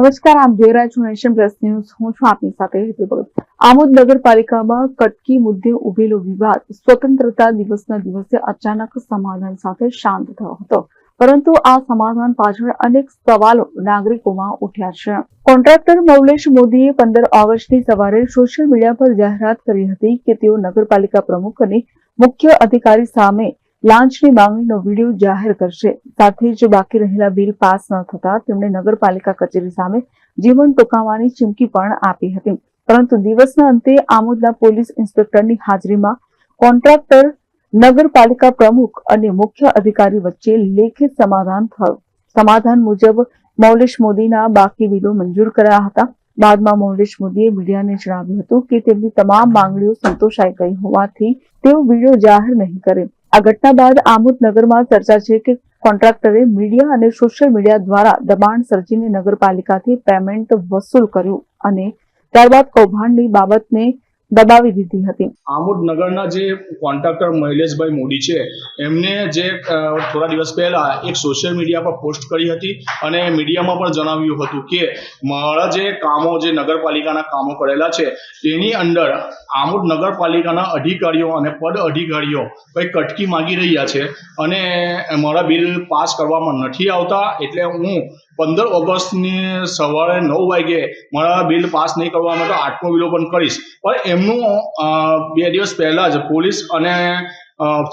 નમસ્કાર આપ જોઈ રહ્યા છો નેશન પ્લસ ન્યૂઝ. હું છું આપની સાથે હેતુ આમોદ નગરપાલિકામાં કટકી મુદ્દે ઉભેલો વિવાદ. સ્વતંત્રતા દિવસના દિવસે અચાનક સમાધાન સાથે શાંત થયો હતો. પરંતુ આ સમાધાન પાછળ અનેક સવાલો નાગરિકોમાં ઉઠ્યા છે. કોન્ટ્રાક્ટર મૌલેશ મોદીએ પંદર ઓગસ્ટની સવારે સોશિયલ મીડિયા પર જાહેરાત કરી હતી કે તેઓ નગરપાલિકા પ્રમુખ અને મુખ્ય અધિકારી સામે લાંચની માંગણીનો વીડિયો જાહેર કરશે. સાથે જ બાકી રહેલા બિલ પાસ ન થતા તેમણે નગરપાલિકા કચેરી સામે જીવન ટૂંકાવવાની ચીમકી પણ આપી હતી. પરંતુ દિવસના અંતે આમોદના પોલીસ ઇન્સ્પેક્ટરની હાજરીમાં કોન્ટ્રાક્ટર, નગરપાલિકા પ્રમુખ અને મુખ્ય અધિકારી વચ્ચે લેખિત સમાધાન થયું. સમાધાન મુજબ મૌલેશ મોદીના બાકી બિલો મંજૂર કરાયા હતા. બાદમાં મૌલેશ મોદીએ મીડિયાને જણાવ્યું હતું કે તેમની તમામ માંગણીઓ સંતોષાઈ ગઈ હોવાથી તેઓ વીડિયો જાહેર નહીં કરે. આ ઘટના બાદ આમોદ નગરમાં ચર્ચા છે કે કોન્ટ્રાક્ટરે મીડિયા અને સોશિયલ મીડિયા દ્વારા દબાણ સર્જીને નગરપાલિકાથી પેમેન્ટ વસૂલ કર્યું અને ત્યારબાદ કૌભાંડની બાબતને દબાવી દીધી હતી. આમોદ નગરના જે કોન્ટ્રાક્ટર મહિલેશભાઈ મોદી છે, એમને જે થોડા દિવસ પહેલા એક સોશિયલ મીડિયા પર પોસ્ટ કરી હતી અને મીડિયામાં પણ જણાવ્યું હતું કે, મારા જે કામો, જે નગરપાલિકાના કામો કરેલા છે, તેની અંદર આમોદ નગરપાલિકાના અધિકારીઓ અને પદ અધિકારીઓ કંઈ કટકી માગી રહ્યા છે અને મારા બિલ પાસ કરવામાં નથી આવતા, એટલે હું પંદર ઓગસ્ટની સવારે નવ વાગે મારા બિલ પાસ નહીં કરવામાં તો આત્મવિલોપન કરીશ. પણ એમનું બે દિવસ પહેલાં જ પોલીસ અને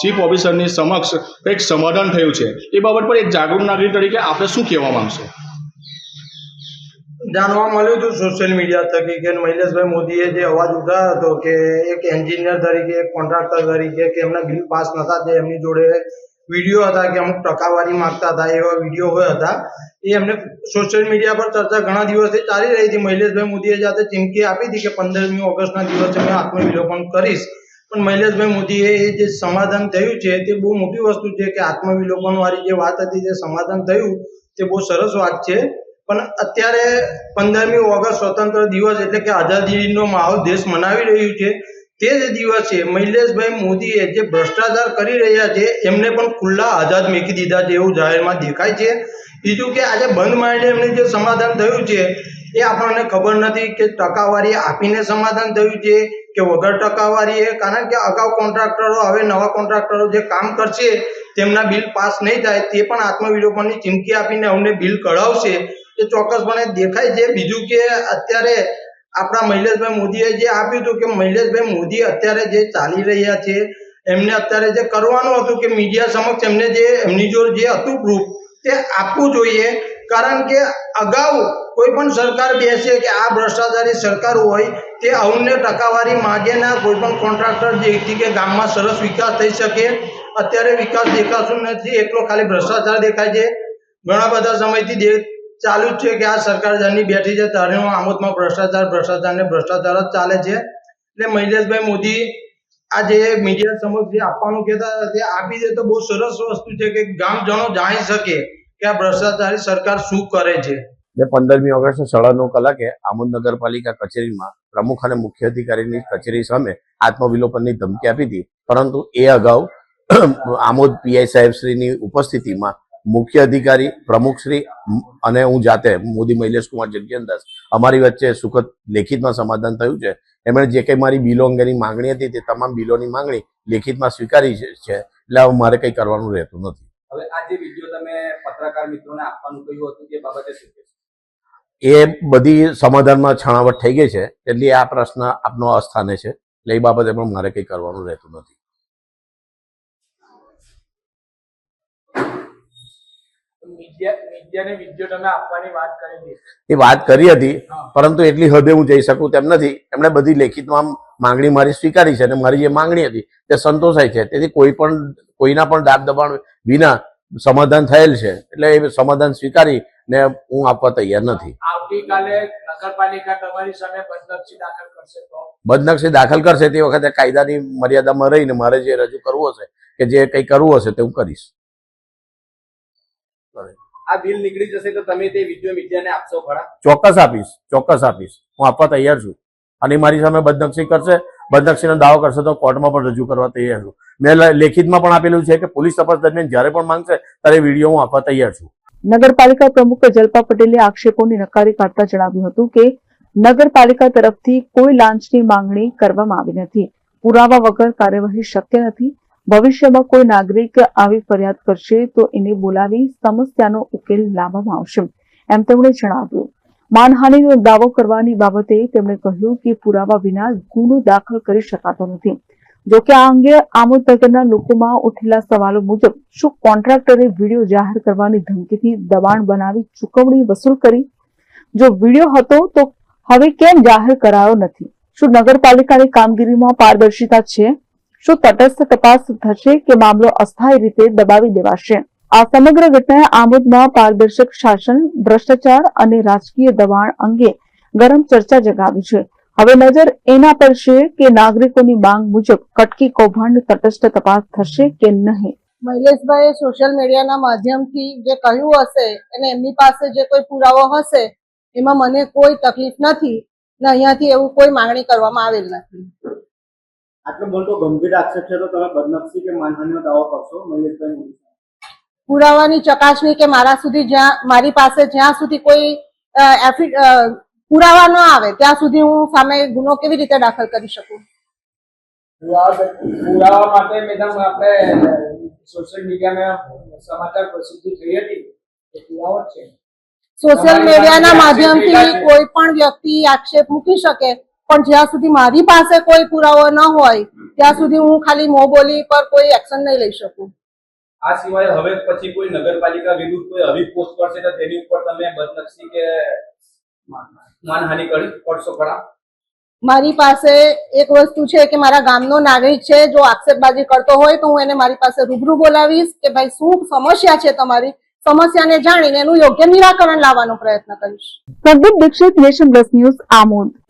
ચીફ ઓફિસરની સમક્ષ કંઈક સમાધાન થયું છે. એ બાબત પર એક જાગૃત નાગરિક તરીકે આપણે શું કહેવા માંગશો? જાણવા મળ્યું હતું સોશિયલ મીડિયા થકી કે મહિલેશભાઈ મોદીએ જે અવાજ ઉઠાવ્યો હતો કે એક એન્જિનિયર તરીકે, એક કોન્ટ્રાક્ટર તરીકે, કે એમના બિલ પાસ નતા તે એમની જોડે વીડિયો હતા કે અમુક ટકાવારી માંગતા હતા, એવા વીડિયો હોય હતા. એ એમને સોશિયલ મીડિયા પર ચર્ચા ઘણા દિવસથી ચાલી રહી હતી. મહિલેશભાઈ મોદીએ જાતે ચીમકી આપી હતી કે પંદરમી ઓગસ્ટના દિવસે મેં આત્મવિલોપન કરીશ. પણ મહિલેશભાઈ મોદીએ એ જે સમાધાન થયું છે, તે બહુ મોટી વસ્તુ છે કે આત્મવિલોપનવાળી જે વાત હતી તે સમાધાન થયું, તે બહુ સરસ વાત છે. પણ અત્યારે પંદરમી ઓગસ્ટ સ્વતંત્ર દિવસ એટલે કે આઝાદીનો માહોલ દેશ મનાવી રહ્યું છે. તે જ દિવસે મહિલેશભાઈ મોદીએ જે ભ્રષ્ટાચાર કરી રહ્યા છે, એમને પણ ખુલ્લા આઝાદ મૂકી દીધા છે એવું જાહેરમાં દેખાય છે. બીજું કે આજે બંધ માંડે એમને જે સમાધાન થયું છે, એ આપણને ખબર નથી કે ટકાવારી આપીને સમાધાન થયું છે કે વગર ટકાવારીએ? કારણ કે અગાઉ કોન્ટ્રાક્ટરો, હવે નવા કોન્ટ્રાક્ટરો જે કામ કરશે, તેમના બિલ પાસ નહીં થાય, તે પણ આત્મવિલોપનની ચીમકી આપીને અમને બિલ કઢાવશે. એ ચોક્કસપણે દેખાય છે. બીજું કે અત્યારે આપણા મહિલેશભાઈ મોદીએ જે આપ્યું હતું કે મહિલેશભાઈ મોદી અત્યારે જે ચાલી રહ્યા છે, એમને અત્યારે જે કરવાનું હતું કે મીડિયા સમક્ષ એમને જે, એમની જોડે જે હતું પ્રૂફ તે આપવું જોઈએ. કારણ કે અગાઉ કોઈ પણ સરકાર બેસે કે આ ભ્રષ્ટાચારી સરકાર હોય, તે અવને ટકાવારી માગે ના, કોઈ પણ કોન્ટ્રાક્ટર જેથી કે ગામમાં સરસ વિકાસ થઈ શકે. અત્યારે વિકાસ દેખાતું નથી, એટલો ખાલી ભ્રષ્ટાચાર દેખાય છે. ઘણા બધા સમયથી ચાલુ જ છે કે આ સરકાર જેની બેઠી છે ત્યારે આમોદમાં ભ્રષ્ટાચાર ભ્રષ્ટાચાર ને ભ્રષ્ટાચાર જ ચાલે છે. એટલે મહિલેશભાઈ મોદી આ જે મીડિયા સમક્ષ જે આપવાનું કહેતા હતા, તે આપી દે તો બહુ સરસ વસ્તુ છે કે ગામજનો જાણી શકે કે આ ભ્રષ્ટાચારી સરકાર શું કરે છે. જે પંદરમી ઓગસ્ટ સાડા નવ કલાકે આમોદ નગરપાલિકા કચેરીમાં પ્રમુખ અને મુખ્ય અધિકારીની કચેરી સામે આત્મવિલોપનની ધમકી આપી હતી. પરંતુ એ અગાઉ આમોદ પીઆઈ સાહેબશ્રીની ઉપસ્થિતિમાં મુખ્ય અધિકારી પ્રમુખશ્રી અને હું જાતે મોદી મહિલેશ કુમાર જગ્યનદાસ અમારી વચ્ચે સુખદ લેખિતમાં સમાધાન થયું છે. એમણે જે કંઈ મારી બિલો અંગેની માંગણી હતી તે તમામ બિલોની માંગણી લેખિતમાં સ્વીકારી છે એટલે હવે મારે કંઈ કરવાનું રહેતું નથી. હવે આ જે વીડિયો તમે પત્રકાર મિત્રોને આપવાનું કહ્યું હતું તે બાબતે એ બધી સમાધાનમાં છણાવટ થઈ ગઈ છે એટલે આ પ્રશ્ન આપનો અસ્થાને છે એટલે એ બાબતે પણ મારે કંઈ કરવાનું રહેતું નથી મીડિયા મીડિયાને વીડિયો તમે આપવાની વાત કરેલી એ વાત કરી હતી પરંતુ એટલી હદે હું જઈ શકું તેમ નથી. એમણે બધી લેખિતમાં માંગણી મારી સ્વીકારી છે અને મારી જે માંગણી હતી તે સંતોષાય છે. તેથી કોઈ પણ કોઈના પણ દાબ દબાણ વિના સમાધાન થયેલ છે. એટલે એ સમાધાન સ્વીકારી ને હું આપવા તૈયાર નથી. આવતીકાલે નગરપાલિકા તમારી સામે બદનક્ષી દાખલ કરશે તો? બદનક્ષી દાખલ કરશે તે વખતે કાયદાની મર્યાદામાં રહીને મારે જે રજૂ કરવું હશે કે જે કંઈ કરવું હશે તે હું કરીશ. આ બિલ નીકળી જશે તો તમે તે વીડિયો મીડિયાને આપશો ખરા? ચોક્કસ આપીશ ચોક્કસ આપીશ. હું આપવા તૈયાર છું. અને મારી સામે બદનક્ષી કરશે બદનક્ષીનો દાવો કરશે તો કોર્ટમાં પણ રજૂ કરવા તૈયાર છું. મેં લેખિતમાં પણ આપેલું છે કે પોલીસ તપાસ દરમિયાન જ્યારે પણ માંગશે ત્યારે વીડિયો હું આપવા તૈયાર છું. નગરપાલિકા પ્રમુખ જલ્પા પટેલે આક્ષેપોની નકારી કાઢતા જણાવ્યું હતું કે નગરપાલિકા તરફથી કોઈ લાંચની માંગણી કરવામાં આવી નથી. પુરાવા વગર કાર્યવાહી શક્ય નથી. ભવિષ્યમાં કોઈ નાગરિક આવી ફરિયાદ કરશે તો એને બોલાવી સમસ્યાનો ઉકેલ લાવવામાં આવશે, એમ તેમણે જણાવ્યું. માનહાનિનો દાવો કરવાની બાબતે તેમણે કહ્યું કે પુરાવા વિના ગુનો દાખલ કરી શકાતો નથી. જો કે આ અંગે આમોદનગરના લોકોમાં ઉઠેલા સવાલો મુજબ શું કોન્ટ્રાક્ટરે વીડિયો જાહેર કરવાની ધમકીથી દબાણ બનાવી ચૂકવણી વસૂલ કરી? જો વીડિયો હતો તો હવે કેમ જાહેર કરાયો નથી? શું નગરપાલિકાની કામગીરીમાં પારદર્શિતા છે? શું તટસ્થ તપાસ થશે કે મામલો અસ્થાયી રીતે દબાવી દેવાશે? આ સમગ્ર ઘટના આમોદમાં પારદર્શક શાસન, ભ્રષ્ટાચાર અને રાજકીય દબાણ અંગે ગરમ ચર્ચા જગાવી છે. હવે નજર એના પર છે કે નાગરિકોની માંગ મુજબ કટકી કૌભાંડ તટસ્થ તપાસ થશે કે નહીં? મહિલેશભાઈએ સોશિયલ મીડિયાના માધ્યમથી જે કહ્યું હશે અને એમની પાસે જે કોઈ પુરાવો હશે, એમાં મને કોઈ તકલીફ નથી ને અહીંયાથી એવું કોઈ માંગણી કરવામાં આવેલ નથી. આટલો મોટો ગંભીર આક્ષેપ છે તો તમે બદનક્ષી કે માનહાનિનો દાવો કરશો મહેશભાઈ મોદી પુરાવાની ચકાસણી કે મારા સુધી જ્યાં મારી પાસે જ્યાં સુધી કોઈ પુરાવા ન આવે ત્યાં સુધી હું સામે ગુનો કેવી રીતે દાખલ કરી શકું? પુરાવા માટે મેડમ આપણે સોશિયલ મીડિયામાં સમાચાર પ્રસિદ્ધિ થઈ હતી એ પુરાવો છે. સોશિયલ મીડિયાના માધ્યમથી કોઈ પણ વ્યક્તિ આક્ષેપ મૂકી શકે પણ જ્યાં સુધી મારી પાસે કોઈ પુરાવો ન હોય ત્યાં સુધી હું ખાલી મોં બોલી પર કોઈ એક્શન નહીં લઈ શકું. આ સિવાય હવે પછી કોઈ નગરપાલિકા વિરુદ્ધ કોઈ આવી પોસ્ટ કરશે તો તેની ઉપર તમે બદનક્ષી કે માનહાનિ કરી કરશો ખરા? મારી પાસે એક વસ્તુ છે કે મારા ગામનો નાગરિક છે જો આક્ષેપબાજી કરતો હોય તો હું એને મારી પાસે રૂબરૂ બોલાવીશ કે ભાઈ શું સમસ્યા છે તમારી? સમસ્યાને જાણીને એનું યોગ્ય નિરાકરણ લાવવાનો પ્રયત્ન કરીશ. Sandeep Dixit nation plus news Amod.